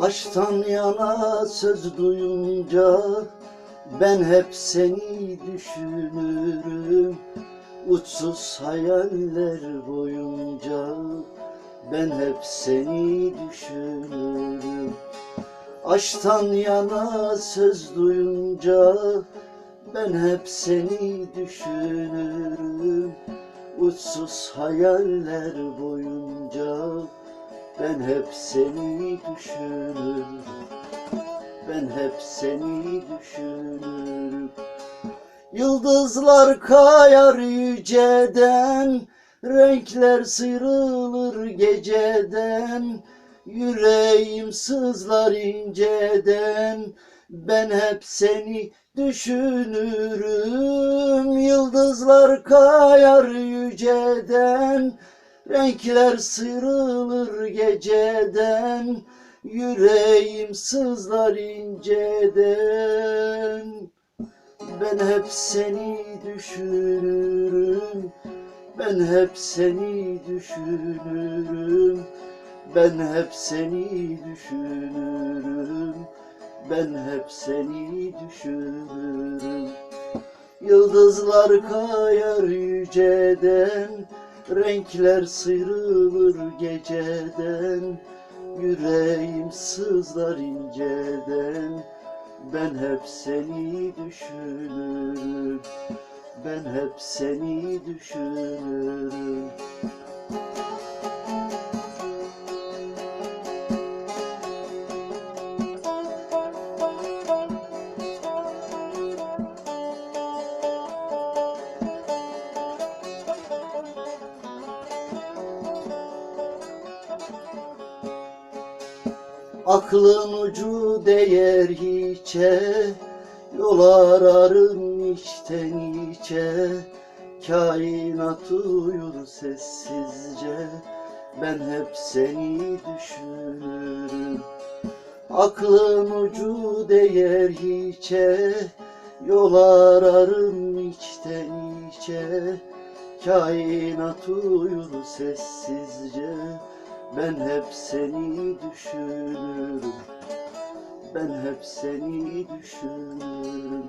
Aşktan yana söz duyunca ben hep seni düşünürüm. Uçsuz hayaller boyunca ben hep seni düşünürüm. Aşktan yana söz duyunca ben hep seni düşünürüm. Uçsuz hayaller boyunca ben hep seni düşünürüm. Ben hep seni düşünürüm. Yıldızlar kayar yüceden Renkler sıyrılır geceden. Yüreğim sızlar inceden Ben hep seni düşünürüm. Yıldızlar kayar yüceden Renkler sıyrılır geceden Yüreğim sızlar inceden. Ben hep seni düşünürüm Ben hep seni düşünürüm. Ben hep seni düşünürüm Ben hep seni düşünürüm. Yıldızlar kayar yüceden Renkler sıyrılır geceden Yüreğim sızlar inceden. Ben hep seni düşünürüm Ben hep seni düşünürüm Aklın ucu değer hiçe Yol ararım içten içe. Kainat uyur sessizce Ben hep seni düşünürüm. Aklın ucu değer hiçe Yol ararım içten içe. Kainat uyur sessizce ben hep seni düşünürüm. Ben hep seni düşünürüm.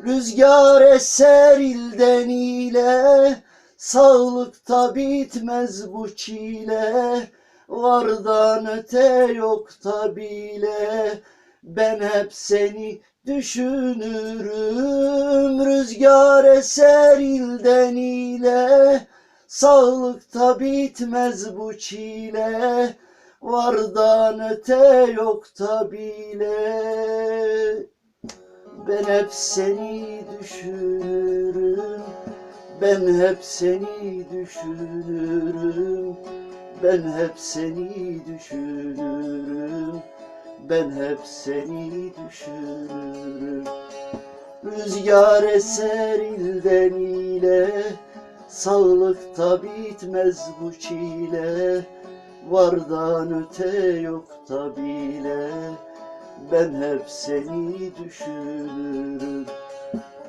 Rüzgar eser ilden ile Sağlıkta bitmez bu çile. Vardan öte yok bile Ben hep seni düşünürüm. Rüzgar eser ilden ile Sağlıkta bitmez bu çile Vardan öte yok bile Ben hep seni düşünürüm Ben hep seni düşünürüm Ben hep seni düşünürüm Ben hep seni düşünürüm. Rüzgar eser ilden ile Sağlıkta bitmez bu çile Vardan öte yok bile. Ben hep seni düşünürüm.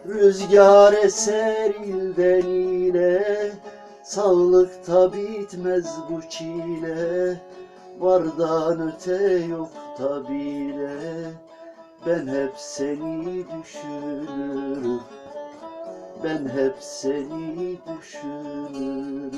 Rüzgar eser ilden ile Sağlıkta bitmez bu çile Vardan öte yok bile. Ben hep seni düşünürüm ben hep seni düşünürüm